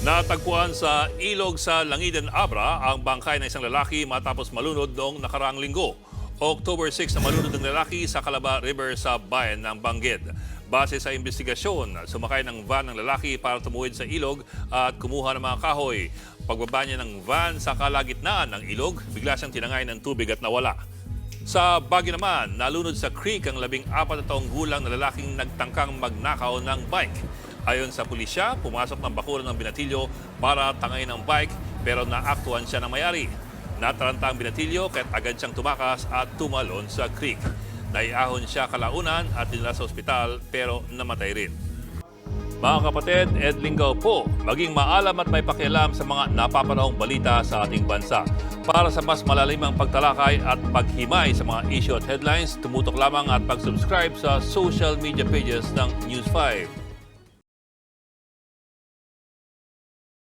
Natagpuan sa ilog sa Langidan, Abra ang bangkay ng isang lalaki matapos malunod noong nakaraang linggo. October 6 na malunod ang lalaki sa Calaba River sa bayan ng Bangged. Base sa investigasyon, sumakay ng van ng lalaki para tumuwid sa ilog at kumuha ng mga kahoy. Pagbaba niya ng van sa kalagitnaan ng ilog, bigla siyang tinangay ng tubig at nawala. Sa Baguio naman, nalunod sa creek ang labing apat na taong gulang na lalaking nagtangkang magnakaw ng bike. Ayon sa pulisya, pumasok ng bakuran ng binatilyo para tangayin ang bike pero naaktuhan siya ng mayari. Nataranta ang binatilyo kaya't agad siyang tumakas at tumalon sa creek. Naiahon siya kalaunan at dinala sa ospital pero namatay rin. Mga kapatid, Ed Lingaw po, maging maalam at may pakialam sa mga napapanahong balita sa ating bansa. Para sa mas malalimang pagtalakay at paghimay sa mga issue at headlines, tumutok lamang at pag-subscribe sa social media pages ng News 5.